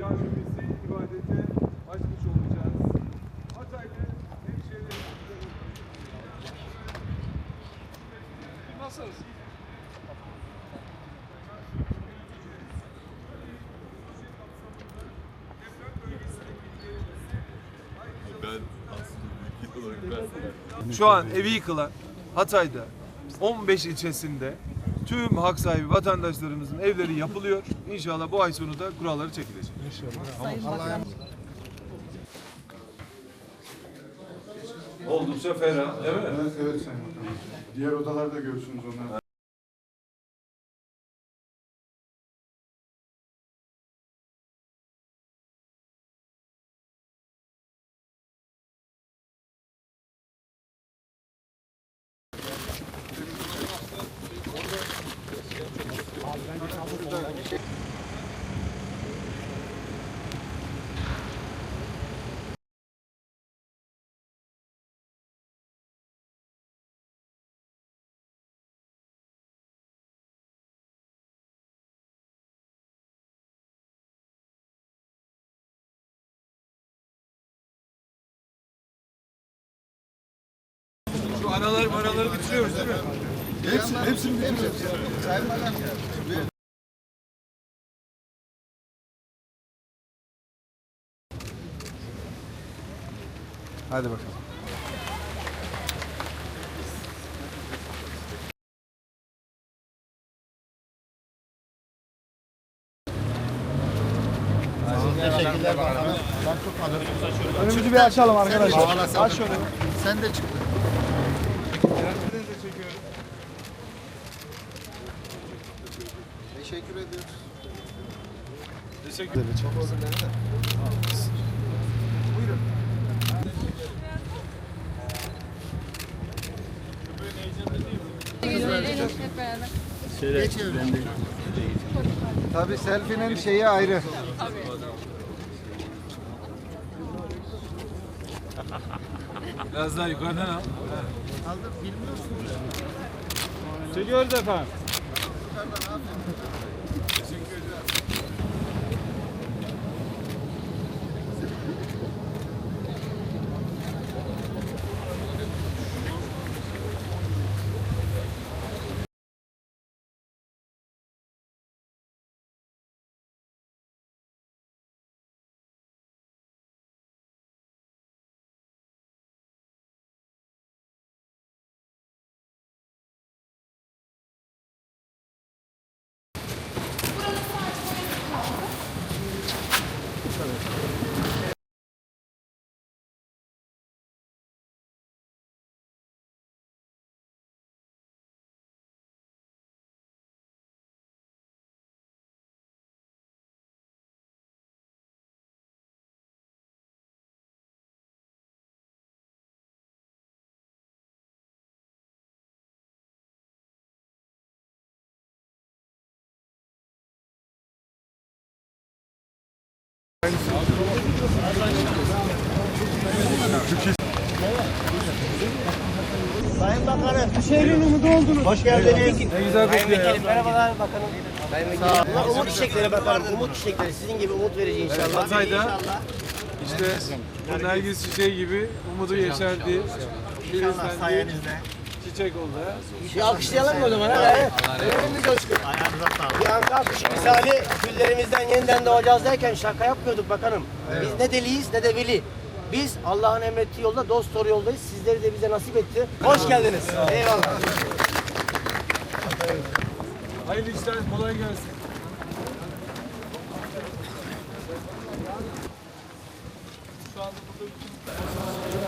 camimizi ibadete açmış olacağız. Hataylı hemşehrilerimizle Nasılsınız? Şu an evi yıkılan Hatay'da 15 ilçesinde tüm hak sahibi vatandaşlarımızın evleri yapılıyor. İnşallah bu ay sonu da kuralları çekilecek. Oldukça ferah, değil mi? Evet, evet Sayın Bakanım. Diğer odalarda görürsünüz onları. Şu araları maraları bitiriyoruz değil mi? Hepsi, hepsini bitiriyoruz. Hadi bakalım. Önümüzü bir açalım arkadaşlar. Aç şöyle. Sen de çık. Teşekkür ediyoruz. Teşekkür ederim. Hep beraber. Tabii selfie'nin şeyi ayrı. Biraz daha yukarıdan al. Çekiyoruz efendim. Dışarıda ne yapayım? service. Sayın Bakanım, şehrin umudu oldunuz. Hoş geldiniz. Ne güzel kokuyor ya. Merhabalar bakanım. Sağ olun. Umut çiçekleri bakalım. Umut çiçekleri sizin gibi umut verici inşallah. Hatay'da İnşallah. işte bu Nergis çiçeği gibi umudu yeşerdi. İnşallah sayenizde. Çiçek oldu. ha. Bir alkışlayalım mı o zaman? ha? Elimiz coşkun. Bir anka alkışı misali güllerimizden yeniden doğacağız derken şaka yapmıyorduk bakanım. Biz ne deliyiz ne de veli. Biz Allah'ın emrettiği yolda dost doğru yoldayız. Sizleri de bize nasip etti. Hoş geldiniz. Eyvallah. Hayırlı işler, kolay gelsin.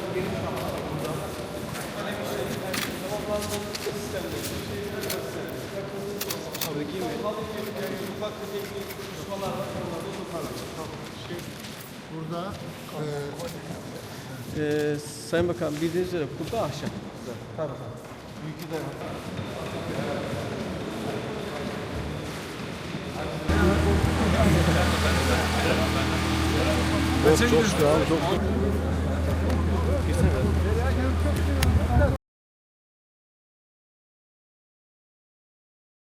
Burada Ee, Sayın Bakan bildiğiniz üzere kubbe ahşap. Tabii. Yükü de Kaça gidiyorsun?